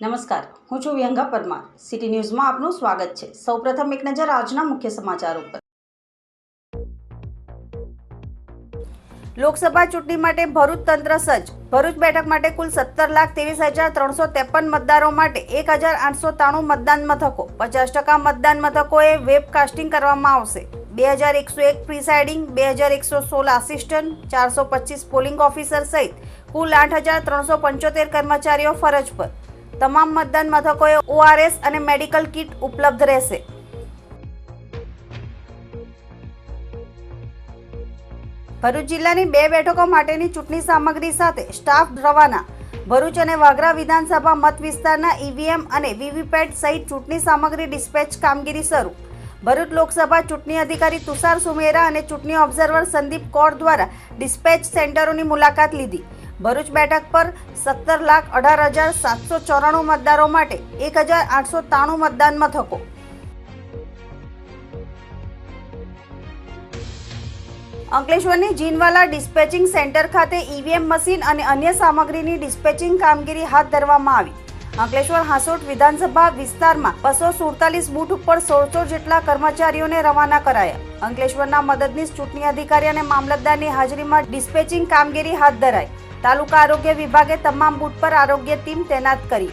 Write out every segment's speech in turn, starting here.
નમસ્કાર, હું છું વ્યંગા પરમાર. સિટી ન્યૂઝમાં આપનું સ્વાગત છે. સૌપ્રથમ એક નજર આજના મુખ્ય સમાચાર ઉપર. લોકસભા ચૂંટણી માટે ભરૂચ તંત્ર સજ્જ. ભરૂચ બેઠક માટે કુલ સત્તર લાખ ત્રેવીસ હજાર ત્રણસો ત્રેપન મતદારો માટે એક હજાર આઠસો ત્રાણું મતદાન મથકો. પચાસ ટકા મતદાન મથકોએ વેબકાસ્ટિંગ કરવામાં આવશે. બે હજાર એકસો એક પ્રિસાઇડિંગ, બે હજાર એકસો સોળ આસિસ્ટન્ટ, ચારસો પચીસ પોલિંગ ઓફિસર સહિત કુલ આઠ હજાર ત્રણસો પંચોતેર કર્મચારીઓ ફરજ પર. તમામ મતદાન મથકોએ ઓઆરએસ અને મેડિકલ કિટ ઉપલબ્ધ રહેશે. ભરૂચ જિલ્લાની બે બેઠકો માટેની ચૂંટણી સામગ્રી સાથે સ્ટાફ રવાના. ભરૂચ અને વાગરા વિધાનસભા મત વિસ્તારના ઈવીએમ અને વીવીપેટ સહિત ચૂંટણી સામગ્રી ડિસ્પેચ કામગીરી શરૂ. ભરૂચ લોકસભા ચૂંટણી અધિકારી તુષાર સુમેરા અને ચૂંટણી ઓબ્ઝર્વર સંદીપ કૌર દ્વારા ડિસ્પેચ સેન્ટરોની મુલાકાત લીધી. ભરૂચ બેઠક પર સત્તર લાખ અઢાર હજાર સાતસો ચોરાણું મતદારો માટે એક હજાર આઠસો ત્રાણું મતદાન મથકો. અંકલેશ્વરની જીનવાલા ડિસ્પેચિંગ સેન્ટર ખાતે ઈવીએમ મશીન અને અન્ય સામગ્રીની ડિસ્પેચિંગ કામગીરી હાથ ધરવામાં આવી. અંકલેશ્વર હાંસોટ વિધાનસભા વિસ્તારમાં બસો સુડતાલીસ બૂથ ઉપર સોળસો જેટલા કર્મચારીઓને રવાના કરાયા. અંકલેશ્વરના મદદનીશ ચૂંટણી અધિકારી અને મામલતદારની હાજરીમાં ડિસ્પેચિંગ કામગીરી હાથ ધરાઈ. તાલુકા આરોગ્ય વિભાગે તમામ બૂથ પર આરોગ્ય ટીમ તૈનાત કરી.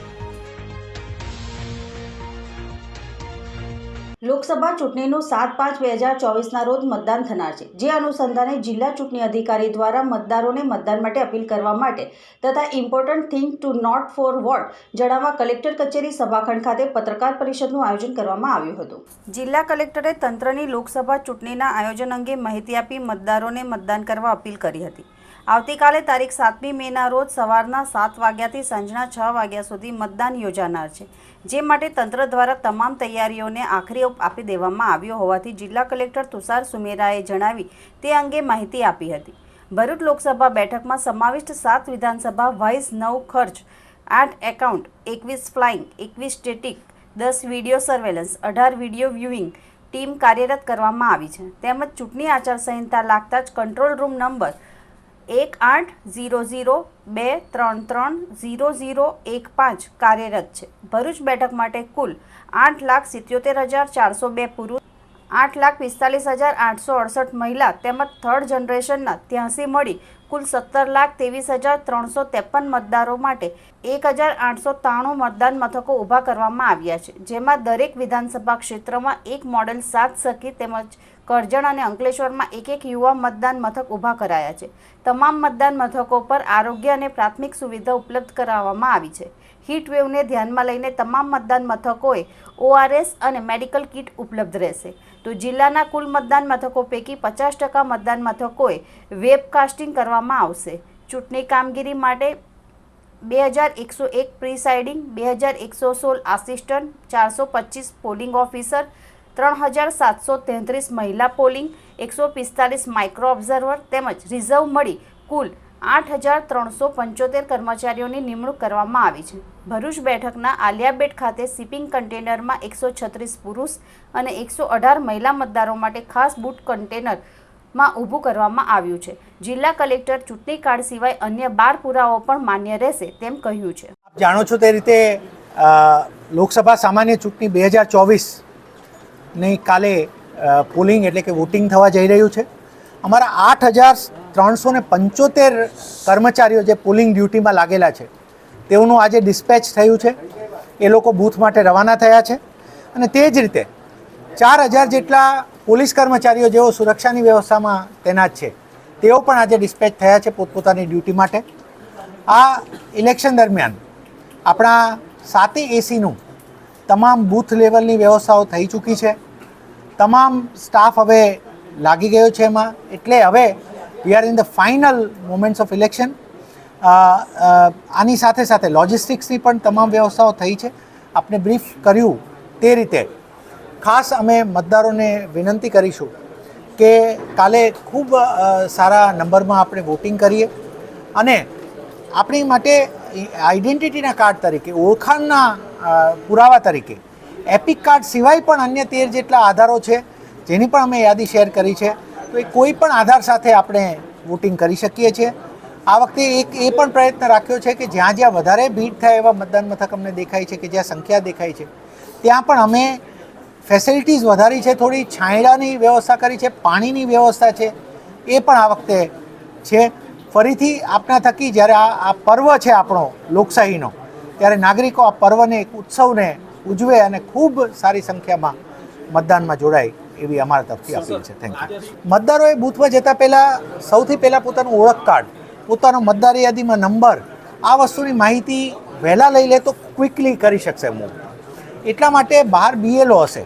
લોકસભા ચૂંટણીનું સાત પાંચ બે હજાર ચોવીસના રોજ મતદાન થનાર છે. જે અનુસંધાને જિલ્લા ચૂંટણી અધિકારી દ્વારા મતદારોને મતદાન માટે અપીલ કરવા માટે તથા important thing to note for vote જણાવવા કલેક્ટર કચેરી સભાખંડ ખાતે પત્રકાર પરિષદનું આયોજન કરવામાં આવ્યું હતું. જિલ્લા કલેક્ટરે તંત્રની લોકસભા ચૂંટણીના આયોજન અંગે માહિતી આપી મતદારોને મતદાન કરવા અપીલ કરી હતી. આવતીકાલે તારીખ સાતમી મેના રોજ સવારના સાત વાગ્યાથી સાંજના છ વાગ્યા સુધી મતદાન યોજાનાર છે, જે માટે તંત્ર દ્વારા તમામ તૈયારીઓને આખરી આપી દેવામાં આવ્યો હોવાથી જિલ્લા કલેક્ટર તુષાર સુમેરાએ જણાવી તે અંગે માહિતી આપી હતી. ભરૂચ લોકસભા બેઠકમાં સમાવિષ્ટ સાત વિધાનસભા વાઇઝ નવ ખર્ચ, આઠ એકાઉન્ટ, એકવીસ ફ્લાઇંગ, એકવીસ સ્ટેટિક, દસ વીડિયો સર્વેલન્સ, અઢાર વીડિયો વ્યૂઇંગ ટીમ કાર્યરત કરવામાં આવી છે. તેમજ ચૂંટણી આચારસંહિતા લાગતા જ કંટ્રોલ રૂમ નંબર એક આઠ ઝીરો ઝીરો બે ત્રણ ત્રણ ઝીરો ઝીરો એક પાંચ કાર્યરત છે. ભરૂચ બેઠક માટે કુલ આઠ લાખ સિત્યોતેર હજાર ચારસો બે પુરુષ આઠ લાખ પિસ્તાલીસ હજાર આઠસો અડસઠ મહિલા તેમજ થર્ડ જનરેશનના ત્યાંસી મળી કુલ સત્તર લાખ ત્રેવીસ હજાર ત્રણસો ત્રેપન મતદારો માટે એક હજાર આઠસો ત્રાણું મતદાન મથકો ઊભા કરવામાં આવ્યા છે. જેમાં દરેક વિધાનસભા ક્ષેત્રમાં એક મોડેલ સાત સખી તેમજ કરજણ અને અંકલેશ્વરમાં એક એક યુવા મતદાન મથક ઊભા કરાયા છે. તમામ મતદાન મથકો પર આરોગ્ય અને પ્રાથમિક સુવિધા ઉપલબ્ધ કરાવવામાં આવી છે. હીટ વેવને ધ્યાનમાં લઈને તમામ મતદાન મથકોએ ઓઆરએસ અને મેડિકલ કિટ ઉપલબ્ધ રહેશે. તો જિલ્લાના કુલ મતદાન મથકો પૈકી પચાસ ટકા મતદાન મથકોએ વેબકાસ્ટિંગ કરવામાં આવશે. ચૂંટણી કામગીરી માટે બે હજાર એકસો એક પ્રિસાઇડિંગ, બે હજાર એકસો સોળ આસિસ્ટન્ટ, ચારસો પચીસ પોલિંગ ઓફિસર, ત્રણ હજાર સાતસો તેત્રીસ મહિલા પોલિંગ, એકસો પિસ્તાલીસ માઇક્રો ઓબ્ઝર્વર તેમજ રિઝર્વ મળી કુલ આઠ હજાર ત્રણસો પંચોતેર કર્મચારીઓની નિમણૂક કરવામાં આવી છે. ભરૂચ બેઠકના આલિયાબેટ ખાતે શિપિંગ કન્ટેનરમાં એકસો છત્રીસ પુરુષ અને એકસો અઢાર મહિલા મતદારો માટે ખાસ બૂટ કન્ટેનરમાં ઊભું કરવામાં આવ્યું છે. જિલ્લા કલેક્ટર ચૂંટણી કાર્ડ સિવાય અન્ય બાર પુરાવો પણ માન્ય રહેશે તેમ કહ્યું છે. જાણો છો તે રીતે લોકસભા સામાન્ય ચૂંટણી બે હજાર ચોવીસની કાલે પોલિંગ એટલે કે વોટિંગ થવા જઈ રહ્યું છે. અમારા આઠ હજાર ત્રણસો ને પંચોતેર કર્મચારીઓ જે પોલિંગ ડ્યુટીમાં લાગેલા છે તેઓનું આજે ડિસ્પેચ થયું છે. એ લોકો બૂથ માટે રવાના થયા છે. અને તે જ રીતે ચાર હજાર જેટલા પોલીસ કર્મચારીઓ જેઓ સુરક્ષાની વ્યવસ્થામાં તૈનાત છે, તેઓ પણ આજે ડિસ્પેચ થયા છે પોતપોતાની ડ્યુટી માટે. આ ઇલેક્શન દરમિયાન આપણા સાતે એસીનું તમામ બૂથ લેવલની વ્યવસ્થાઓ થઈ ચૂકી છે. તમામ સ્ટાફ હવે લાગી ગયો છે એમાં. એટલે હવે we are in the final moments of election આની સાથે સાથે લોજિસ્ટિક્સની પણ તમામ વ્યવસ્થાઓ થઈ છે. આપણે બ્રીફ કર્યું તે રીતે. ખાસ અમે મતદારોને વિનંતી કરીશું કે કાલે ખૂબ સારા નંબરમાં આપણે વોટિંગ કરીએ અને આપણી માટે આઈડેન્ટિટીના કાર્ડ તરીકે, ઓળખાણના પુરાવા તરીકે એપિક કાર્ડ સિવાય પણ અન્ય તેર જેટલા આધારો છે, જેની પણ અમે યાદી શેર કરી છે, તો એ કોઈ પણ આધાર સાથે આપણે વોટિંગ કરી શકીએ છીએ. આ વખતે એક એ પણ પ્રયત્ન રાખ્યો છે કે જ્યાં જ્યાં વધારે ભીડ થાય એવા મતદાન મથક અમને દેખાય છે કે જ્યાં સંખ્યા દેખાય છે ત્યાં પણ અમે ફેસિલિટીઝ વધારી છે થોડી છાંયડાની વ્યવસ્થા કરી છે પાણીની વ્યવસ્થા છે એ પણ આ વખતે છે. ફરીથી આપના થકી જ્યારે આ આ પર્વ છે આપણો લોકશાહીનો ત્યારે નાગરિકો આ પર્વને એક ઉત્સવને ઉજવે અને ખૂબ સારી સંખ્યામાં મતદાનમાં જોડાય એવી અમારા તરફથી અપીલ છે. થેન્ક યુ મતદારોએ બૂથમાં જતાં પહેલાં સૌથી પહેલાં પોતાનું ઓળખ કાર્ડ પોતાનો મતદાર યાદીમાં નંબર આ વસ્તુની માહિતી વહેલા લઈ લે તો ક્વિકલી કરી શકશે મૂવ એટલા માટે બહાર બીએલઓ હશે.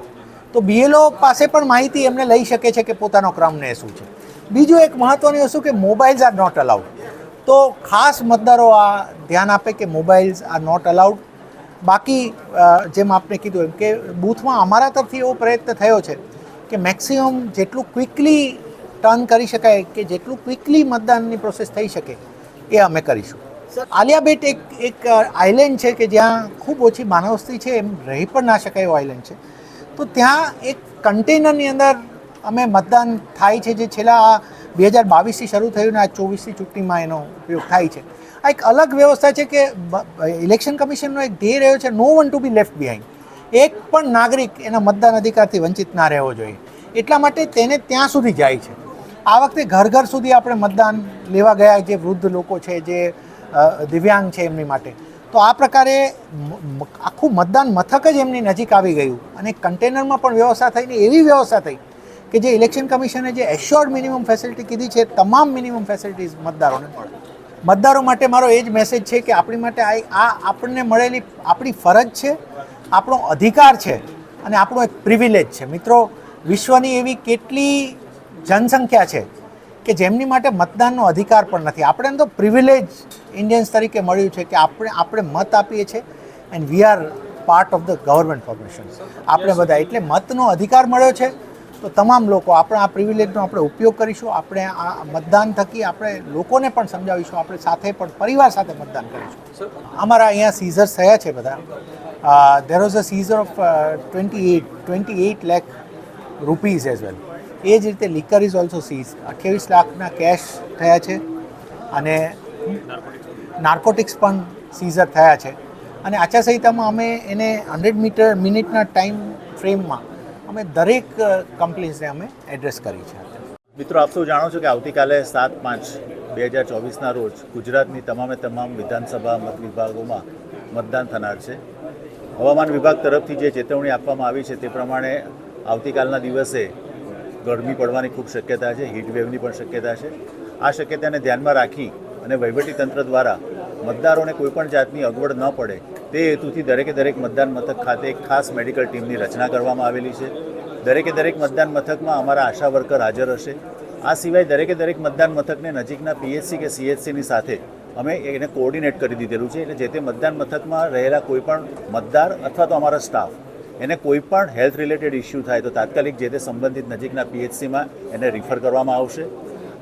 તો બીએલઓ પાસે પણ માહિતી એમને લઈ શકે છે કે પોતાનો ક્રમ ને શું છે. બીજું એક મહત્ત્વનું વસ્તુ કે મોબાઈલ્સ આર નોટ અલાઉડ તો ખાસ મતદારો આ ધ્યાન આપે કે મોબાઈલ્સ આર નોટ અલાઉડ બાકી જેમ આપને કીધું એમ કે બૂથમાં અમારા તરફથી એવો પ્રયત્ન થયો છે કે મેક્સિમમ જેટલું ક્વિકલી ટર્ન કરી શકાય કે જેટલું ક્વિકલી મતદાનની પ્રોસેસ થઈ શકે એ અમે કરીશું. આલિયા બેટ એક એક આઇલેન્ડ છે કે જ્યાં ખૂબ ઓછી માનવસ્તી છે એમ રહી પણ ના શકાય એવો આઇલેન્ડ છે. તો ત્યાં એક કન્ટેનરની અંદર અમે મતદાન થાય છે જે છેલ્લા બે હજાર બાવીસથી શરૂ થયું ને આ ચોવીસની ચૂંટણીમાં એનો ઉપયોગ થાય છે. આ એક અલગ વ્યવસ્થા છે કે ઇલેક્શન કમિશનનો એક ધ્યેય રહ્યો છે no one to be left behind એક પણ નાગરિક એના મતદાન અધિકારથી વંચિત ના રહેવો જોઈએ. એટલા માટે તેને ત્યાં સુધી જાય છે. આ વખતે ઘર ઘર સુધી આપણે મતદાન લેવા ગયા જે વૃદ્ધ લોકો છે, જે દિવ્યાંગ છે એમની માટે. તો આ પ્રકારે આખું મતદાન મથક જ એમની નજીક આવી ગયું. અને કન્ટેનરમાં પણ વ્યવસ્થા થઈને એવી વ્યવસ્થા થઈ કે જે ઇલેક્શન કમિશને જે એશ્યોર્ડ મિનિમમ ફેસિલિટી કીધી છે, તમામ મિનિમમ ફેસિલિટીઝ મતદારોને મળે. મતદારો માટે મારો એ જ મેસેજ છે કે આપણી માટે આ આપણને મળેલી આપણી ફરજ છે, આપણો અધિકાર છે અને આપણો એક પ્રિવિલેજ છે. મિત્રો, વિશ્વની એવી કેટલી જનસંખ્યા છે કે જેમની માટે મતદાનનો અધિકાર પણ નથી. આપણે તો પ્રિવિલેજ ઇન્ડિયન્સ તરીકે મળ્યું છે કે આપણે આપણે મત આપીએ છીએ and we are part of the government formation આપણે બધા, એટલે મતનો અધિકાર મળ્યો છે તો તમામ લોકો આપણે આ પ્રિવિલેજનો આપણે ઉપયોગ કરીશું, આપણે આ મતદાન થકી આપણે લોકોને પણ સમજાવીશું, આપણે સાથે પણ પરિવાર સાથે મતદાન કરીશું. અમારા અહીંયા સીઝર્સ થયા છે બધા. There was a seizure of twenty eight twenty eight lakh rupees as well એ જ રીતે લિકર ઇઝ ઓલ્સો સીઝ અઠ્યાવીસ લાખના કેશ થયા છે અને નાર્કોટિક્સ પણ સીઝર થયા છે. અને આચારસંહિતામાં અમે એને હંડ્રેડ મીટર, મિનિટના ટાઈમ ફ્રેમમાં અમે દરેક કમ્પ્લેન્સને અમે એડ્રેસ કરી છે. મિત્રો, આપ સૌ જાણો છો કે આવતીકાલે સાત પાંચ બે હજાર ચોવીસના રોજ ગુજરાતની તમામે તમામ વિધાનસભા મત વિભાગોમાં મતદાન થનાર છે. હવામાન વિભાગ તરફથી જે ચેતવણી આપવામાં આવી છે તે પ્રમાણે આવતીકાલના દિવસે ગરમી પડવાની ખૂબ શક્યતા છે વેવની પણ શક્યતા છે. આ શક્યતાને ધ્યાનમાં રાખી અને વહીવટીતંત્ર દ્વારા મતદારોને કોઈપણ જાતની અગવડ ન પડે તે હેતુથી દરેકે દરેક મતદાન મથક ખાતે એક ખાસ મેડિકલ ટીમની રચના કરવામાં આવેલી છે. દરેકે દરેક મતદાન મથકમાં અમારા આશા વર્કર હાજર હશે. આ સિવાય દરેકે દરેક મતદાન મથકને નજીકના પીએચસી કે સીએચસીની સાથે અમે એને કોઓર્ડિનેટ કરી દીધેલું છે. એટલે જે તે મતદાન મથકમાં રહેલા કોઈપણ મતદાર અથવા તો અમારા સ્ટાફ એને કોઈ પણ હેલ્થ રિલેટેડ ઇસ્યુ થાય તો તાત્કાલિક જે તે સંબંધિત નજીકના પીએચસીમાં એને રિફર કરવામાં આવશે.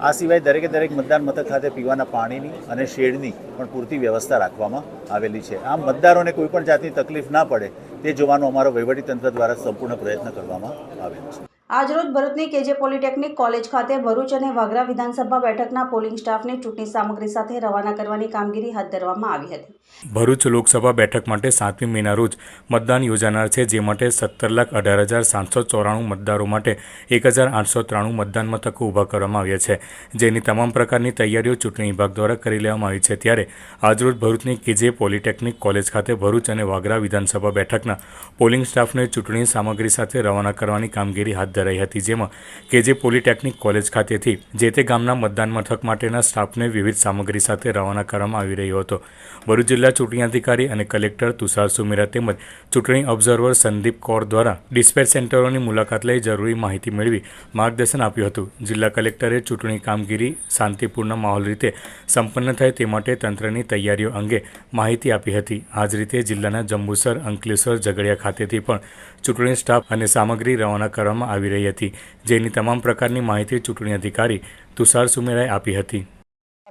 આ સિવાય દરેકે દરેક મતદાન મથક ખાતે પીવાના પાણીની અને શેડની પણ પૂરતી વ્યવસ્થા રાખવામાં આવેલી છે. આમ મતદારોને કોઈ પણ જાતની તકલીફ ના પડે તે જોવાનો અમારો વહીવટીતંત્ર દ્વારા સંપૂર્ણ પ્રયત્ન કરવામાં આવેલ છે. આજરોજ ભરૂચની કેજે પોલિટેકનિક કોલેજ ખાતે ભરૂચ અને વાગરા વિધાનસભા બેઠકના પોલિંગ સ્ટાફને ચૂંટણી સામગ્રી સાથે રવાના કરવાની કામગીરી હાથ ધરવામાં આવી હતી. ભરૂચ લોકસભા બેઠક માટે સાતમી મેના રોજ મતદાન યોજાનાર છે, જે માટે સત્તર લાખ અઢાર હજાર સાતસો ચોરાણું મતદારો માટે એક હજાર આઠસો ત્રાણું મતદાન મથકો ઊભા કરવામાં આવ્યા છે. જેની તમામ પ્રકારની તૈયારીઓ ચૂંટણી વિભાગ દ્વારા કરી લેવામાં આવી છે. ત્યારે આજરોજ ભરૂચની કેજે પોલિટેકનિક કોલેજ ખાતે ભરૂચ અને વાગરા વિધાનસભા બેઠકના પોલિંગ સ્ટાફને ચૂંટણી સામગ્રી સાથે રવાના કરવાની કામગીરી હાથ ધરાઈ હતી, જેમાં કેજે પોલિટેકનિક કોલેજ ખાતેથી જે તે ગામના મતદાન મથક માટેના સ્ટાફને વિવિધ સામગ્રી સાથે રવાના કરવામાં આવી રહ્યો હતો. ભરૂચ જિલ્લા ચૂંટણી અધિકારી અને કલેક્ટર તુષાર સુમેરા તેમજ ચૂંટણી ઓબ્ઝર્વર સંદીપ કૌર દ્વારા ડિસ્પેચ સેન્ટરોની મુલાકાત લઈ જરૂરી માહિતી મેળવી માર્ગદર્શન આપ્યું હતું. જિલ્લા કલેક્ટરે ચૂંટણી કામગીરી શાંતિપૂર્ણ માહોલ રીતે સંપન્ન થાય તે માટે તંત્રની તૈયારીઓ અંગે માહિતી આપી હતી. આ જ રીતે જિલ્લાના જંબુસર અંકલેશ્વર ઝઘડિયા ખાતેથી પણ ચૂંટણી સ્ટાફ અને સામગ્રી રવાના કરવામાં આવી રહી હતી, જેની તમામ પ્રકારની માહિતી ચૂંટણી અધિકારી તુષાર સુમેરાએ આપી હતી.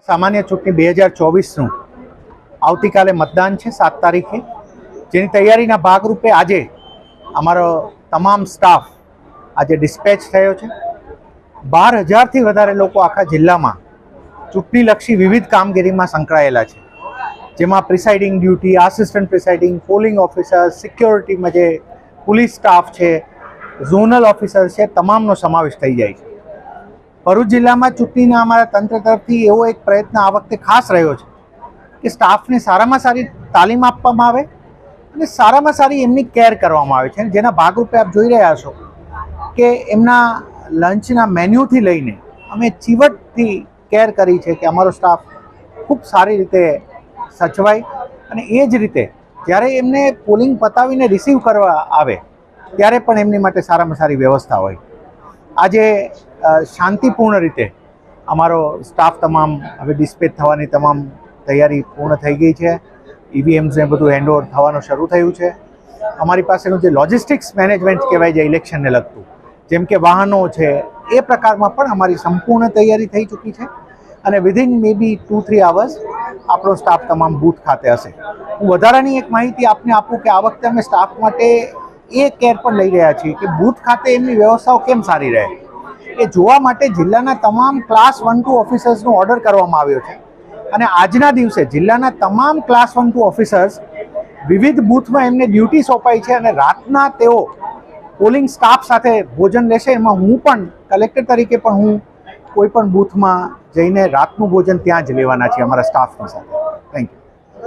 સામાન્ય ચૂંટણી બે હજાર ચોવીસનું આવતીકાલે મતદાન છે, સાત તારીખે. જેની તૈયારીના ભાગરૂપે આજે અમારો તમામ સ્ટાફ આજે ડિસ્પેચ થયો છે. બાર હજારથી વધારે લોકો આખા જિલ્લામાં ચૂંટણીલક્ષી વિવિધ કામગીરીમાં સંકળાયેલા છે. જેમાં presiding duty, assistant presiding, polling officer સિક્યોરિટીમાં જે પોલીસ સ્ટાફ છે, ઝોનલ ઓફિસર છે, તમામનો સમાવેશ થઈ જાય છે. ભરૂચ જિલ્લામાં ચૂંટણીના અમારા તંત્ર તરફથી એવો એક પ્રયત્ન આ વખતે ખાસ રહ્યો છે કે સ્ટાફને સારામાં સારી તાલીમ આપવામાં આવે અને સારામાં સારી એમની કેર કરવામાં આવે છે. જેના ભાગરૂપે આપ જોઈ રહ્યા છો કે એમના લંચના મેન્યુથી લઈને અમે ચીવટથી કેર કરી છે કે અમારો સ્ટાફ ખૂબ સારી રીતે સચવાય અને એ જ રીતે જ્યારે એમને પોલિંગ પતાવીને રિસીવ કરવા આવે, ત્યારે પણ એમની માટે સારામાં સારી વ્યવસ્થા હોય. આજે શાંતિપૂર્ણ રીતે અમારો સ્ટાફ તમામ, હવે ડિસ્પેચ થવાની તમામ તૈયારી પૂર્ણ થઈ ગઈ છે. ઈવીએમ્સને બધું હેન્ડઓવર થવાનું શરૂ થયું છે. અમારી પાસેનું જે લોજિસ્ટિક્સ મેનેજમેન્ટ કહેવાય છે, ઇલેક્શનને લગતું, જેમ કે વાહનો છે, એ પ્રકારમાં પણ અમારી સંપૂર્ણ તૈયારી થઈ ચૂકી છે. અને within maybe two three hours આપણો સ્ટાફ તમામ બૂથ ખાતે હશે. હું વધારાની એક માહિતી આપને આપું કે આ વખતે અમે સ્ટાફ માટે એ કેર પણ લઈ રહ્યા છીએ કે બૂથ ખાતે એમની વ્યવસ્થાઓ કેમ સારી રહે. એ જોવા માટે જિલ્લાના તમામ ક્લાસ વન ટુ ઓફિસર્સનો ઓર્ડર કરવામાં આવ્યો છે. અને આજના દિવસે જિલ્લાના તમામ ક્લાસ વન ટુ ઓફિસર્સ વિવિધ બૂથમાં એમને ડ્યુટી સોંપાઈ છે અને રાતના તેઓ પોલિંગ સ્ટાફ સાથે ભોજન લેશે. એમાં હું પણ કલેક્ટર તરીકે પણ હું કોઈ પણ બૂથમાં જઈને રાતનું ભોજન ત્યાં જ લેવાના છીએ અમારા સ્ટાફની સાથે. થેન્ક યુ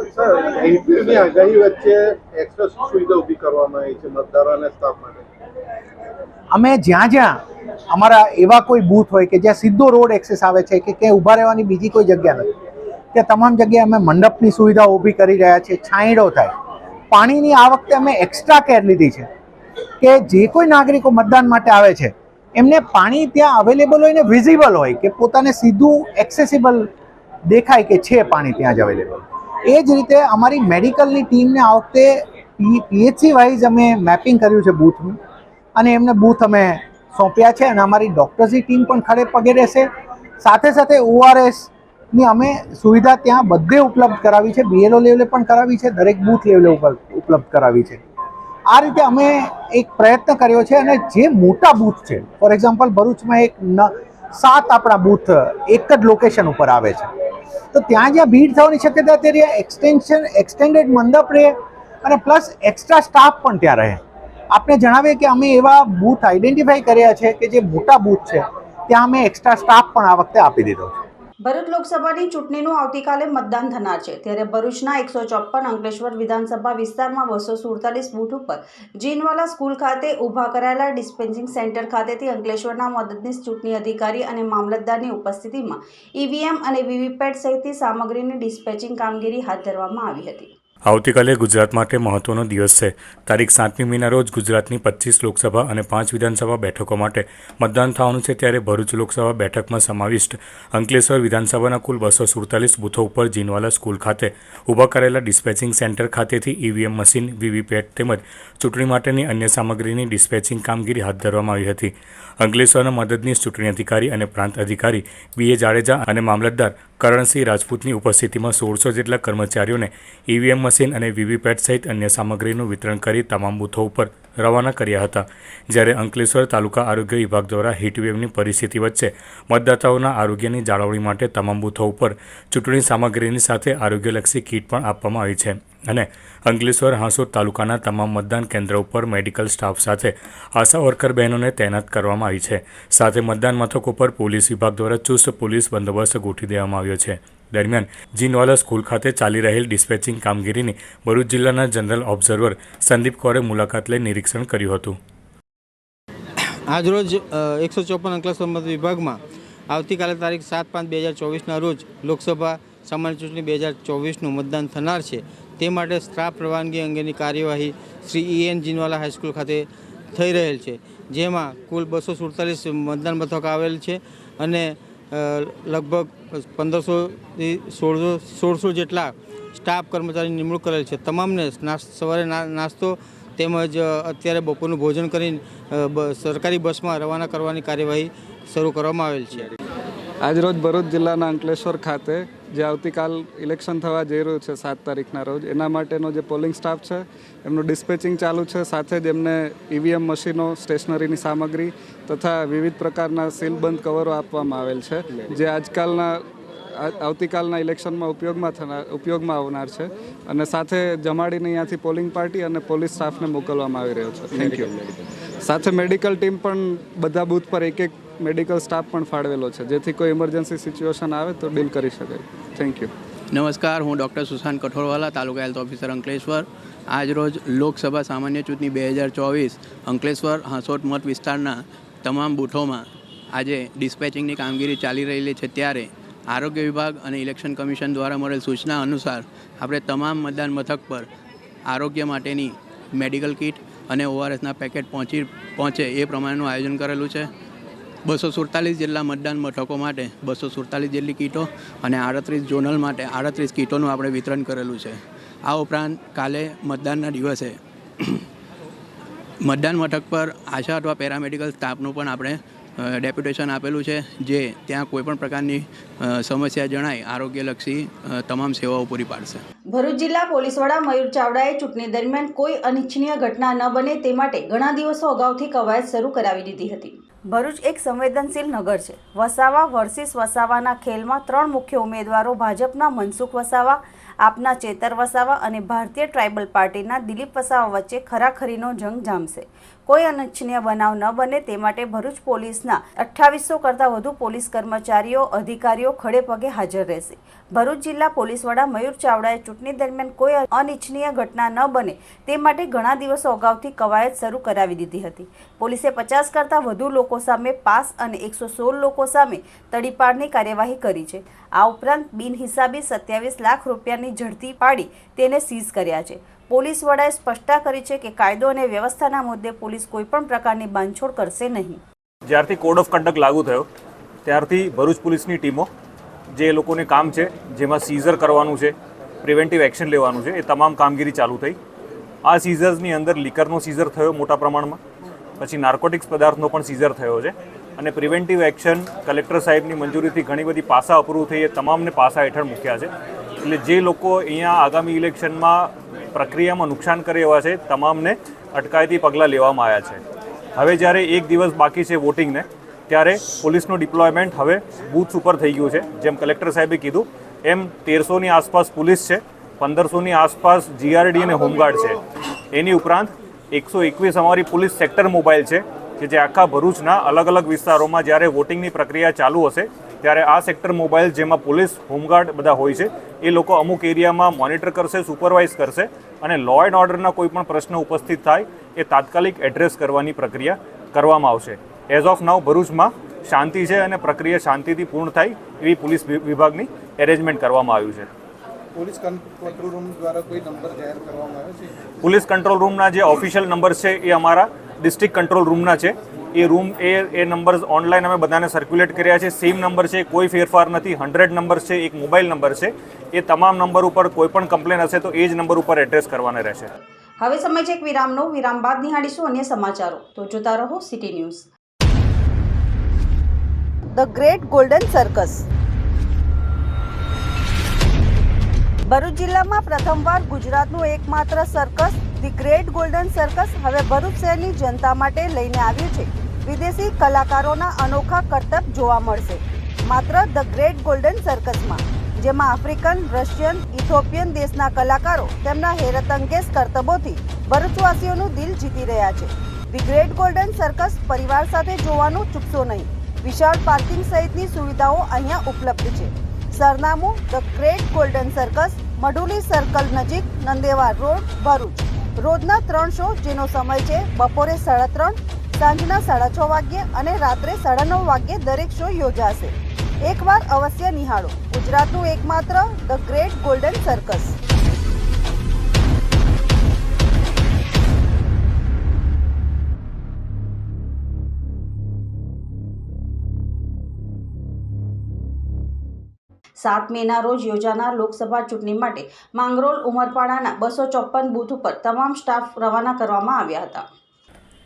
સર એનપીની આગાહી વચ્ચે એક્સ્ટ્રા સુવિધા ઊભી કરવામાં આવી છે મતદારો સ્ટાફ માટે? અમે જ્યાં જ્યાં અમારા એવા કોઈ બૂથ હોય કે જ્યાં સીધો રોડ એક્સેસ આવે છે કે ક્યાંય ઊભા રહેવાની બીજી કોઈ જગ્યા નથી. કે તમામ જગ્યાએ અમે મંડપની સુવિધા ઊભી કરી રહ્યા છીએ, છાંયડો થાય. પાણીની આ વખતે અમે એક્સ્ટ્રા કેર લીધી છે કે જે કોઈ નાગરિકો મતદાન માટે આવે છે, એમને પાણી ત્યાં અવેલેબલ હોય ને વિઝિબલ હોય કે પોતાને સીધું એક્સેસિબલ દેખાય કે છે પાણી ત્યાં જ અવેલેબલ એ જ રીતે અમારી મેડિકલની ટીમને આ વખતે પીએચસી વાઇઝ અમે મેપિંગ કર્યું છે બૂથનું. અને એમને બૂથ અમે સોંપ્યા છે અને અમારી ડૉક્ટર્સની ટીમ પણ ખડે પગે રહેશે. સાથે સાથે ઓઆરએસની અમે સુવિધા ત્યાં બધે ઉપલબ્ધ કરાવી છે. બીએલઓ લેવલે પણ કરાવી છે. દરેક બૂથ લેવલે ઉપર ઉપલબ્ધ કરાવી છે. આ રીતે અમે એક પ્રયત્ન કર્યો છે અને જે મોટા બૂથ છે, ફોર એક્ઝામ્પલ ભરૂચમાં એક સાત આપણા બૂથ એક જ લોકેશન ઉપર આવે છે. તો ત્યાં જ્યાં ભીડ થવાની શક્યતા તે એક્સટેન્શન એક્સટેન્ડેડ મંડપ રહે અને પ્લસ એક્સ્ટ્રા સ્ટાફ પણ ત્યાં રહે. આપને જણાવીએ કે અમે એવા બૂથ આઈડેન્ટિફાઈ કર્યા છે કે જે મોટા બૂથ છે, ત્યાં અમે એક્સ્ટ્રા સ્ટાફ પણ આ વખતે આપી દીધો છે. ભરૂચ લોકસભાની ચૂંટણીનું આવતીકાલે મતદાન થનાર છે. ત્યારે ભરૂચના એકસો ચોપ્પન અંકલેશ્વર વિધાનસભા વિસ્તારમાં બસો સુડતાલીસ બૂથ ઉપર જીનવાલા સ્કૂલ ખાતે ઊભા કરાયેલા ડિસ્પેન્સિંગ સેન્ટર ખાતેથી અંકલેશ્વરના મદદનીશ ચૂંટણી અધિકારી અને મામલતદારની ઉપસ્થિતિમાં ઈવીએમ અને વીવીપેટ સહિતની સામગ્રીની ડિસ્પેચિંગ કામગીરી હાથ ધરવામાં આવી હતી. આવતીકાલે ગુજરાત માટે મહત્વનો દિવસ છે. તારીખ સાતમી મીના રોજ ગુજરાતની પચીસ લોકસભા અને પાંચ વિધાનસભા બેઠકો માટે મતદાન થવાનું છે ત્યારે ભરૂચ લોકસભા બેઠકમાં સમાવિષ્ટ અંકલેશ્વર વિધાનસભાના કુલ બસો સુડતાલીસ બૂથો ઉપર જીનવાલા સ્કૂલ ખાતે ઊભા કરેલા ડિસ્પેચિંગ સેન્ટર ખાતેથી ઈવીએમ મશીન, વીવીપેટ તેમજ ચૂંટણી માટેની અન્ય સામગ્રીની ડિસ્પેચિંગ કામગીરી હાથ ધરવામાં આવી હતી. અંકલેશ્વરના મદદનીશ ચૂંટણી અધિકારી અને પ્રાંત અધિકારી બી એ જાડેજા અને મામલતદાર કરણસિંહ રાજપૂતની ઉપસ્થિતિમાં સોળસો જેટલા કર્મચારીઓને ઈવીએમ મશીન અને વીવીપેટ સહિત અન્ય સામગ્રીનું વિતરણ કરી તમામ બૂથો ઉપર રવાના કર્યા હતા. જ્યારે અંકલેશ્વર તાલુકા આરોગ્ય વિભાગ દ્વારા હીટવેવની પરિસ્થિતિ વચ્ચે મતદાતાઓના આરોગ્યની જાળવણી માટે તમામ બૂથો ઉપર ચૂંટણી સામગ્રીની સાથે આરોગ્યલક્ષી કીટ પણ આપવામાં આવી છે. અને અંકલેશ્વર, હાંસોદ તાલુકાના તમામ મતદાન કેન્દ્ર ઉપર મેડિકલ સ્ટાફ સાથે આશા વર્કર બહેનોને તૈનાત કરવામાં આવી છે. સાથે મતદાન મથકો પર પોલીસ વિભાગ દ્વારા ચુસ્ત પોલીસ બંદોબસ્ત ગોઠવી દેવામાં આવ્યો છે. દરમિયાન જીનવાલા સ્કૂલ ખાતે ચાલી રહેલ ડિસ્પેચિંગ કામગીરીની ભરૂચ જિલ્લાના જનરલ ઓબ્ઝર્વર સંદીપ કૌરે મુલાકાત લઈ નિરીક્ષણ કર્યું હતું. આજરોજ એકસો ચોપન અંકલેશ્વર મત વિભાગમાં આવતીકાલે તારીખ સાત પાંચ બે હજાર ચોવીસના રોજ લોકસભા સામાન્ય ચૂંટણી બે હજાર ચોવીસનું મતદાન થનાર છે. તે માટે સ્ટાફ પરવાનગી અંગેની કાર્યવાહી Shri E N Jinwala high school ખાતે થઈ રહેલ છે, જેમાં કુલ બસો સુડતાલીસ મતદાન મથક આવેલ છે અને લગભગ પંદરસોથી સોળસો સોળસો જેટલા સ્ટાફ કર્મચારી નિમણૂક કરેલ છે. તમામને સવારે નાસ્તો તેમજ અત્યારે બપોરનું ભોજન કરીને સરકારી બસમાં રવાના કરવાની કાર્યવાહી શરૂ કરવામાં આવેલ છે. આજરોજ ભરૂચ જિલ્લાના અંકલેશ્વર ખાતે જે આવતીકાલ ઇલેક્શન થવા જઈ રહ્યું છે સાત તારીખના રોજ એના માટેનો જે પોલિંગ સ્ટાફ છે એમનું ડિસ્પેચિંગ ચાલુ છે સાથે જ એમને ઈવીએમ મશીનો સ્ટેશનરીની સામગ્રી તથા વિવિધ પ્રકારના સીલબંધ કવરો આપવામાં આવેલ છે જે આજકાલના આવતીકાલના ઇલેક્શનમાં ઉપયોગમાં થનાર ઉપયોગમાં આવનાર છે અને સાથે જમાડીને અહીંયાથી પોલિંગ પાર્ટી અને પોલીસ સ્ટાફને મોકલવામાં આવી રહ્યો છે. થેન્ક યુ સાથે મેડિકલ ટીમ પણ બધા બૂથ પર એક એક મેડિકલ સ્ટાફ પણ ફાળવેલો છે. જેથી કોઈ ઇમરજન્સી સિચ્યુએશન આવે તો ડીલ કરી શકાય થેન્ક યુ નમસ્કાર, હું doctor Sushant Kathodwala taluka health officer Ankleshwar. આજરોજ લોકસભા સામાન્ય ચૂંટણી બે હજાર ચોવીસ, અંકલેશ્વર, હાંસોટ મત વિસ્તારના તમામ બૂથોમાં આજે ડિસ્પેચિંગની કામગીરી ચાલી રહેલી છે. ત્યારે આરોગ્ય વિભાગ અને ઇલેક્શન કમિશન દ્વારા મળેલ સૂચના અનુસાર આપણે તમામ મતદાન મથક પર આરોગ્ય માટેની મેડિકલ કિટ અને ઓઆરએસના પેકેટ પહોંચી, પહોંચે એ પ્રમાણેનું આયોજન કરેલું છે. બસો સુડતાલીસ જેટલા મતદાન મથકો માટે બસો સુડતાલીસ જેટલી કીટો અને આડત્રીસ ઝોનલ માટે આડત્રીસ કીટોનું આપણે વિતરણ કરેલું છે. આ ઉપરાંત કાલે મતદાનના દિવસે મતદાન મથક પર આશા અથવા પેરામેડિકલ સ્ટાફનું પણ આપણે ડેપ્યુટેશન આપેલું છે, જે ત્યાં કોઈપણ પ્રકારની સમસ્યા જણાય આરોગ્યલક્ષી તમામ સેવાઓ પૂરી પાડશે. ભરૂચ જિલ્લા પોલીસ વડા મયુર ચાવડાએ ચૂંટણી દરમિયાન કોઈ અનિચ્છનીય ઘટના ન બને તે માટે ઘણા દિવસો અગાઉથી કવાયત શરૂ કરાવી દીધી હતી. ભરૂચ એક સંવેદનશીલ નગર છે. વસાવા વર્સિસ વસાવાના ખેલમાં ત્રણ મુખ્ય ઉમેદવારો ભાજપના મનસુખ વસાવા, આપના ચેતર વસાવા અને ભારતીય ટ્રાઇબલ પાર્ટીના દિલીપ વસાવા વચ્ચે ખરાખરીનો જંગ જામશે. કોઈ અનિચ્છનીય બનાવ ન બને તે માટે ભરૂચ પોલીસના અઠ્ઠાવીસો કરતાં વધુ પોલીસ કર્મચારીઓ, અધિકારીઓ ખડે પગે હાજર રહેશે. ભરૂચ જિલ્લા પોલીસ વડા મયુર ચાવડાએ ચૂંટણી દરમિયાન કોઈ અનિચ્છનીય ઘટના ન બને તે માટે ઘણા દિવસો અગાઉથી કવાયત શરૂ કરાવી દીધી હતી. પોલીસે પચાસ કરતાં વધુ લોકો સામે પાસ અને એકસો સોળ લોકો સામે તડીપાડની કાર્યવાહી કરી છે. આ ઉપરાંત બિનહિસાબી સત્યાવીસ લાખ રૂપિયાની ઝડપી પાડી તેને સીઝ કર્યા છે. પોલીસ વડાએ સ્પષ્ટતા કરી છે કે કાયદો અને વ્યવસ્થાના મુદ્દે પોલીસ કોઈપણ પ્રકારની બાંધછોડ કરશે નહીં. જ્યારથી કોડ ઓફ કન્ડક્ટ લાગુ થયો, ત્યારથી ભરૂચ પોલીસની ટીમો, જે લોકોને કામ છે, જેમાં સીઝર કરવાનું છે પ્રિવેન્ટિવ એક્શન લેવાનું છે, એ તમામ કામગીરી ચાલુ થઈ. આ સીઝર્સની અંદર લીકરનો સીઝર થયો મોટા પ્રમાણમાં, પછી નાર્કોટિક્સ પદાર્થનો પણ સીઝર થયો છે, અને પ્રિવેન્ટિવ એક્શન કલેક્ટર સાહેબની મંજૂરીથી ઘણી બધી પાસા અપ્રૂવ થઈ, એ તમામને પાસા હેઠળ મૂક્યા છે. એટલે જે લોકો અહીંયા આગામી ઇલેક્શનમાં પ્રક્રિયામાં નુકસાન કરે એવા છે, તમામને અટકાયતી પગલાં લેવામાં આવ્યા છે. હવે જ્યારે એક દિવસ બાકી છે વોટિંગને, ત્યારે પોલીસનું ડિપ્લોયમેન્ટ હવે બૂથ્સ ઉપર થઈ ગયું છે. જેમ કલેક્ટર સાહેબે કીધું, એમ તેરસોની આસપાસ પોલીસ છે, પંદરસોની આસપાસ જીઆરડી અને હોમગાર્ડ છે. એની ઉપરાંત એકસો એકવીસ અમારી પોલીસ સેક્ટર મોબાઈલ છે, કે જે આખા ભરૂચના અલગ અલગ વિસ્તારોમાં જ્યારે વોટિંગની પ્રક્રિયા ચાલુ હશે ત્યારે આ સેક્ટર મોબાઈલ જેમાં પોલીસ હોમગાર્ડ બધા હોય છે એ લોકો અમુક એરિયામાં મોનિટર કરશે સુપરવાઇઝ કરશે અને લો એન્ડ ઓર્ડરના કોઈ પણ પ્રશ્ન ઉપસ્થિત થાય એ તાત્કાલિક એડ્રેસ કરવાની પ્રક્રિયા કરવામાં આવશે. એઝ ઓફ નાવ ભરૂચમાં શાંતિ છે અને પ્રક્રિયા શાંતિથી પૂર્ણ થાય એવી પોલીસ વિભાગની એરેન્જમેન્ટ કરવામાં આવ્યું છે. પોલીસ કંટ્રોલ રૂમ દ્વારા કોઈ નંબર જાહેર કરવામાં આવ્યો છે? પોલીસ કંટ્રોલ રૂમના જે ઓફિશિયલ નંબર છે એ અમારા ડિસ્ટ્રિક્ટ કંટ્રોલ રૂમના છે. એ રૂમ એ એ નંબર્સ ઓનલાઈન અમે બધાને સર્ક્યુલેટ કર્યા છે. સેમ નંબર છે કોઈ ફેરફાર નથી. હંડ્રેડ નંબર છે એક મોબાઈલ નંબર છે. એ તમામ નંબર ઉપર કોઈ પણ કમ્પ્લેન હશે તો એ જ નંબર ઉપર એડ્રેસ કરવાના રહેશે. હવે સમય છે એક વિરામનો. વિરામ બાદ નિહાળીશું અન્ય સમાચારો. તો જોતા રહો city news the great golden circus Bharuch જિલ્લામાં પ્રથમવાર ગુજરાતનું એકમાત્ર circus the great golden circus હવે ભરૂચ શહેરની જનતા માટે લઈને આવ્યું છે. વિદેશી કલાકારોના અનોખા કરતબ જોવા મળશે. માત્ર ધ ગ્રેટ ગોલ્ડન સર્કસમાં. જેમાં આફ્રિકન, રશિયન, ઇથોપિયન દેશના કલાકારો તેમના હેરતંગેશ કરતબોથી ભરૂચવાસીઓનું દિલ જીતી રહ્યા છે. ધી ગ્રેટ ગોલ્ડન સર્કસ પરિવાર સાથે જોવાનું ચૂકશો નહીં. વિશાળ પાર્કિંગ સહિતની સુવિધાઓ અહીંયા ઉપલબ્ધ છે. સરનામું the great golden circus, Madhuli circle નજીક નંદેવા રોડ, ભરૂચ. રોજના ત્રણ શો, જેનો સમય છે બપોરે સાડા ત્રણ, સાંજના સાડા છ વાગ્યે અને રાત્રે સાડા નવ વાગ્યે દરેક શો યોજાશે. એકવાર અવશ્ય નિહાળો. ગુજરાતનું એકમાત્ર ધ ગ્રેટ ગોલ્ડન સર્કસ. સાત મેના રોજ યોજાનાર લોકસભા ચૂંટણી માટે માંગરોળ ઉમરપાડાના બસો ચોપ્પન બૂથ ઉપર તમામ સ્ટાફ રવાના કરવામાં આવ્યા હતા.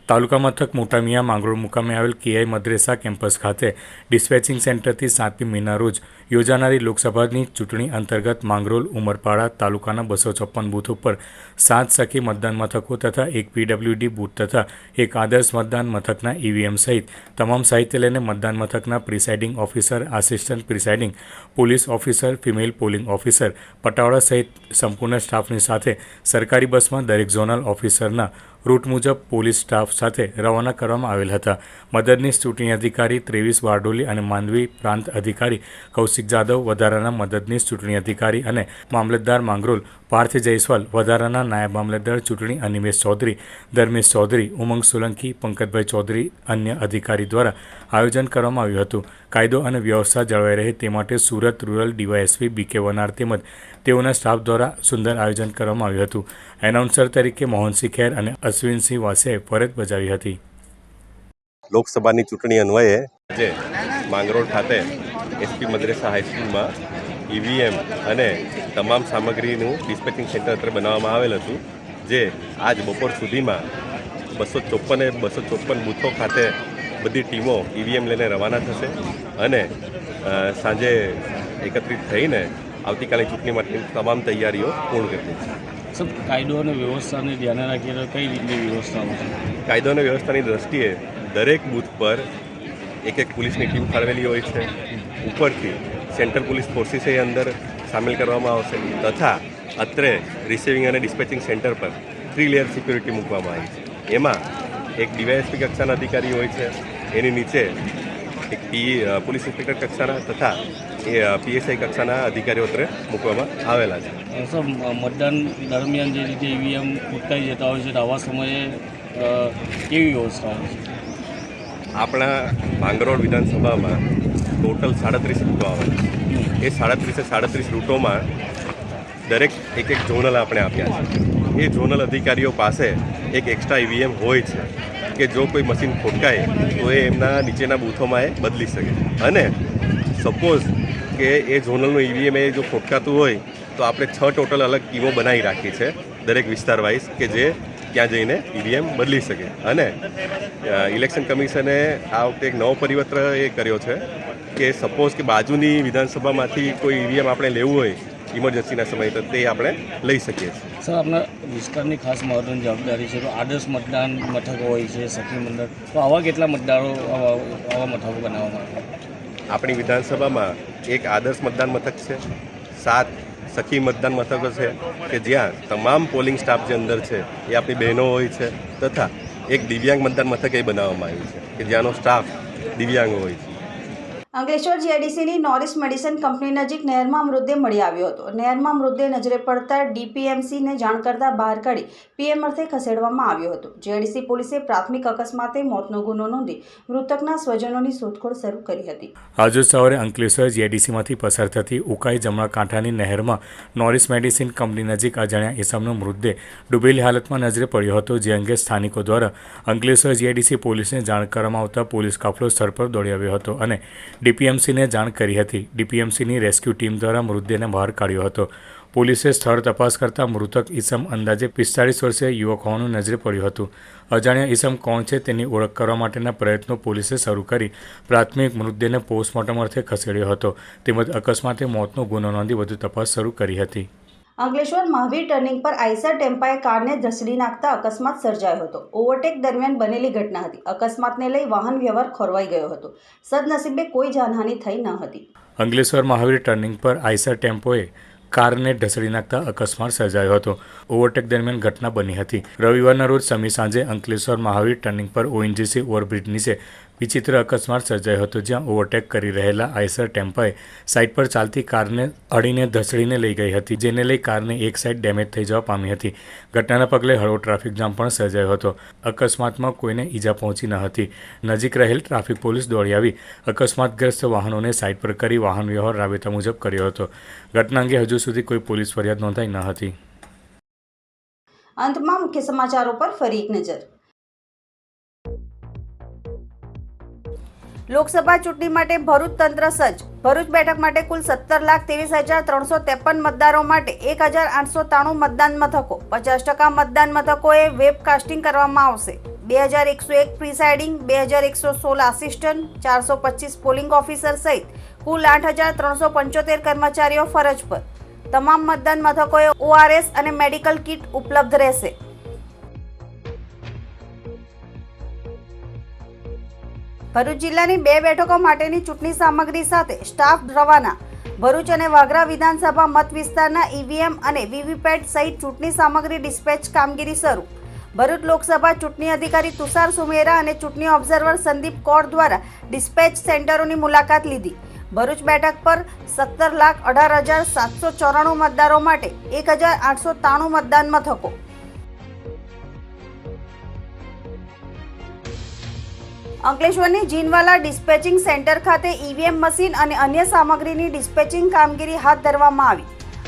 તાલુકા મથક મોટા મિયા માંગરોળ મુકામે આવેલ કેઆઈ મદ્રેસા કેમ્પસ ખાતે ડિસ્પેચિંગ સેન્ટરથી સાતમી મેના રોજ યોજાનારી લોકસભાની ચૂંટણી અંતર્ગત માંગરોલ ઉમરપાડા તાલુકાના બસો છપ્પન બૂથ ઉપર સાત સખી મતદાન મથકો તથા એક પીડબ્લ્યુડી બૂથ તથા એક આદર્શ મતદાન મથકના ઈવીએમ સહિત તમામ સાહિત્ય લઈને મતદાન મથકના presiding officer, assistant presiding police officer, female polling officer, પટાવાળા સહિત સંપૂર્ણ સ્ટાફની સાથે સરકારી બસમાં દરેક ઝોનલ ઓફિસરના રૂટ મુજબ પોલીસ સ્ટાફ સાથે રવાના કરવામાં આવેલ હતા. મદદનીશ ચૂંટણી અધિકારી ત્રેવીસ બારડોલી અને માંડવી પ્રાંત અધિકારી કૌશિક જાદવ વધારાના મદદનીશ ચૂંટણી અધિકારી અને મામલતદાર માંગરોલ પાર્થ જયસ્વાલ વધારાના નાયબ મામલતદાર ચૂંટણી અનિમેશ ચૌધરી, ધર્મેશ ચૌધરી, ઉમંગ સોલંકી, પંકજભાઈ ચૌધરી, અન્ય અધિકારી દ્વારા આયોજન કરવામાં આવ્યું હતું. કાયદો અને વ્યવસ્થા જળવાઈ રહે તે માટે Surat rural DYSP BK Vanar તેમજ તેઓના સ્ટાફ દ્વારા સુંદર આયોજન કરવામાં આવ્યું હતું. એનાઉન્સર તરીકે મોહનસિંહ ખેર અને અશ્વિનસિંહ વાસેએ ફરજ બજાવી હતી. લોકસભાની ચૂંટણી અન્વયે આજે માંગરોળ ખાતે એસપી મદ્રેસા હાઈસ્કૂલમાં ઈવીએમ અને તમામ સામગ્રીનું ડિસ્પેચિંગ સેન્ટર અત્યારે બનાવવામાં આવેલ હતું જે આજ બપોર સુધીમાં બસો ચોપ્પને બસો ચોપ્પન બૂથો ખાતે બધી ટીમો ઈવીએમ લઈને રવાના થશે અને સાંજે એકત્રિત થઈને આવતીકાલે ચૂંટણી માટેની તમામ તૈયારીઓ પૂર્ણ કરી છે સર કાયદો અને વ્યવસ્થાને ધ્યાને રાખીને કઈ રીતની વ્યવસ્થાઓ છે? કાયદો અને વ્યવસ્થાની દ્રષ્ટિએ દરેક બૂથ પર એક એક પોલીસની ટીમ ફાળવેલી હોય છે. ઉપરથી સેન્ટ્રલ પોલીસ ફોર્સિસે અંદર સામેલ કરવામાં આવશે. તથા અત્રે રિસીવિંગ અને ડિસ્પેચિંગ સેન્ટર પર થ્રી લેયર સિક્યુરિટી મૂકવામાં આવી છે. એમાં એક ડીવાયએસપી કક્ષાના અધિકારી હોય છે એની નીચે એક પી પોલીસ ઇન્સ્પેક્ટર કક્ષાના તથા એ પીએસઆઈ કક્ષાના અધિકારીઓ અત્રે મૂકવામાં આવેલા છે. સર મતદાન દરમિયાન જે રીતે ઈવીએમ ફૂટકાઈ જતા હોય છે તો આવા સમયે કેવી વ્યવસ્થા હોય છે? આપણા ભાંગરોળ વિધાનસભામાં ટોટલ સાડત્રીસ રૂટો આવે છે. એ સાડત્રીસે સાડત્રીસ રૂટોમાં દરેક એક એક ઝોનલ આપણે આપ્યા છે. એ ઝોનલ અધિકારીઓ પાસે એક એક્સ્ટ્રા ઈવીએમ હોય છે કે જો કોઈ મશીન ખોટકાય, તો એ એમના નીચેના બૂથોમાં એ બદલી શકે. અને સપોઝ કે એ ઝોનલનું ઈવીએમ એ જો ખોટકાતું હોય, તો આપણે છ ટોટલ અલગ ટીમો બનાવી રાખી છે, દરેક વિસ્તાર વાઇઝ કે જે ત્યાં જઈને ઈવીએમ બદલી શકે. અને ઇલેક્શન કમિશને આ વખતે એક નવો પરિવર્તન એ કર્યો છે કે સપોઝ કે બાજુની વિધાનસભામાંથી કોઈ ઈવીએમ આપણે લેવું હોય ઇમરજન્સીના સમય તો તે આપણે લઈ શકીએ છીએ. સર આપણા વિસ્તારની ખાસ મહત્વની જવાબદારી છે તો આદર્શ મતદાન મથકો હોય છે સખી મંડળ તો આવા કેટલા મતદારો આવા મથકો બનાવવામાં આવે? આપણી વિધાનસભામાં એક આદર્શ મતદાન મથક છે સાત સખી મતદાન મથકો છે કે જ્યાં તમામ પોલિંગ સ્ટાફ જે અંદર છે, એ આપણી બહેનો હોય છે તથા એક દિવ્યાંગ મતદાન મથક એ બનાવવામાં આવ્યું છે કે જ્યાંનો સ્ટાફ દિવ્યાંગ હોય છે. અંકલેશ્વર જીઆઈડીસીની નોરિસ મેડિસિન કંપની નજીક નહેરમાં મૃતદેહ મળી આવ્યો હતો. નહેરમાં મૃતદેહ નજરે પડતા ડીપીએમસીને જાણ કરતા બહાર કાઢી પીએમ અર્થે ખસેડવામાં આવ્યો હતો. જીઆઈડીસી પોલીસે પ્રાથમિક અકસ્માતે મોતનો ગુનો નોંધી મૃતકના સ્વજનોની શોધખોળ શરૂ કરી હતી. આજે સવારે અંકલેશ્વર જીઆઈડીસીમાંથી પસાર થતી ઉકાઈ જમણા કાંઠાની નહેરમાં નોરિસ મેડિસિન કંપની નજીક અજાણ્યા ઇસમનો મૃતદેહ ડૂબેલી હાલતમાં નજરે પડ્યો હતો, જે અંગે સ્થાનિકો દ્વારા અંકલેશ્વર જીઆઈડીસી પોલીસને જાણ કરવામાં આવતા પોલીસ કાફલો સ્થળ પર દોડી આવ્યો હતો અને ડીપીએમસીને જાણ કરી હતી. ડીપીએમસીની રેસ્ક્યુ ટીમ દ્વારા મૃતદેહને બહાર કાઢ્યો હતો. પોલીસે સ્થળ તપાસ કરતા મૃતક ઈસમ અંદાજે પિસ્તાળીસ વર્ષીય યુવક હોવાનું નજરે પડ્યું હતું. અજાણ્યા ઈસમ કોણ છે તેની ઓળખ કરવા માટેના પ્રયત્નો પોલીસે શરૂ કરી પ્રાથમિક મૃતદેહને પોસ્ટમોર્ટમ અર્થે ખસેડ્યો હતો. તેમજ અકસ્માતે મોતનો ગુનો નોંધી વધુ તપાસ શરૂ કરી હતી. અંકલેશ્વર મહાવીર ટર્નિંગ પર આઈસર ટેમ્પાએ કારને ધસડી નાખતા અકસ્માત સર્જાયો હતો. ઓવરટેક દરમિયાન બનેલી ઘટના હતી. અકસ્માતને લઈ વાહન વ્યવહાર ખોરવાઈ ગયો હતો. સદનસીબે કોઈ જાનહાનિ થઈ ન હતી. અંકલેશ્વર મહાવીર ટર્નિંગ પર આઈસર ટેમ્પોએ કારને ઢસડી નાખતા અકસ્માત સર્જાયો હતો. ઓવરટેક દરમિયાન ઘટના બની હતી. રવિવારના રોજ સમી સાંજે અંકલેશ્વર મહાવીર ટર્નિંગ પર ઓએનજીસી ઓવરબ્રિજ નીચે વિચિત્ર અકસ્માત સર્જાયો હતો, જ્યાં ઓવરટેક કરી રહેલા આઈસર ટેમ્પાએ સાઇડ પર ચાલતી કારને અડીને ધસડીને લઈ ગઈ હતી, જેને લઈ કારને એક સાઇડ ડેમેજ થઈ જવા પામી હતી. ઘટનાના પગલે હળવો ટ્રાફિક જામ પણ સર્જાયો હતો. અકસ્માતમાં કોઈને ઈજા પહોંચી ન હતી. નજીક રહેલ ટ્રાફિક પોલીસ દોડી આવી. અકસ્માતગ્રસ્ત વાહનોને સાઇડ પર કરી વાહન વ્યવહાર રાબેતા મુજબ કર્યો હતો. ઘટના અંગે હજુ સુધી કોઈ પોલીસ ફરિયાદ નોંધાઈ ન હતી. અંતમાં મુખ્ય સમાચારો પર ફરી એક નજર. લોકસભા ચૂંટણી માટે ભરૂચ તંત્ર સજ્જ. ભરૂચ બેઠક માટે કુલ સત્તર લાખ ત્રેવીસ હજાર ત્રણસો ત્રેપન મતદારો માટે એક હજાર આઠસો ત્રાણું મતદાન મથકો. પચાસ ટકા મતદાન મથકોએ વેબકાસ્ટિંગ કરવામાં આવશે. બે હજાર એકસો એક પ્રિસાઇડિંગ, બે હજાર એકસો સોળ આસિસ્ટન્ટ, ચારસો પચીસ પોલિંગ ઓફિસર સહિત કુલ આઠ હજાર ત્રણસો પંચોતેર કર્મચારીઓ ફરજ પર. તમામ મતદાન મથકોએ ઓઆરએસ અને મેડિકલ કિટ ઉપલબ્ધ રહેશે. ભરૂચ જિલ્લાની બે બેઠકો માટેની ચૂંટણી સામગ્રી સાથે સ્ટાફ રવાના. ભરૂચ અને વાગરા વિધાનસભા મત વિસ્તારના ઈવીએમ અને વીવીપેટ સહિત ચૂંટણી સામગ્રી ડિસ્પેચ કામગીરી શરૂ. ભરૂચ લોકસભા ચૂંટણી અધિકારી તુષાર સુમેરા અને ચૂંટણી ઓબ્ઝર્વર સંદીપ કૌર દ્વારા ડિસ્પેચ સેન્ટરોની મુલાકાત લીધી. ભરૂચ બેઠક પર સત્તર લાખ અઢાર હજાર સાતસો ચોરાણું મતદારો માટે એક હજાર આઠસો ત્રાણું મતદાન મથકો. અંકલેશ્વરની જીનવાલા ડિસ્પેચિંગ સેન્ટર ખાતે ઈવીએમ મશીન અને અન્ય સામગ્રીની ડિસ્પેચિંગ કામગીરી હાથ ધરવામાં આવી.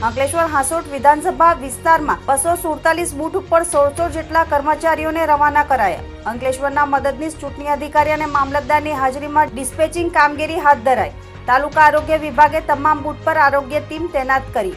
અંકલેશ્વર હાંસોટ વિધાનસભા વિસ્તારમાં બસો સુડતાલીસ બૂથ ઉપર સોળસો જેટલા કર્મચારીઓને રવાના કરાયા. અંકલેશ્વરના મદદનીશ ચૂંટણી અધિકારી અને મામલતદારની હાજરીમાં ડિસ્પેચિંગ કામગીરી હાથ ધરાઈ. તાલુકા આરોગ્ય વિભાગે તમામ બૂથ પર આરોગ્ય ટીમ તૈનાત કરી.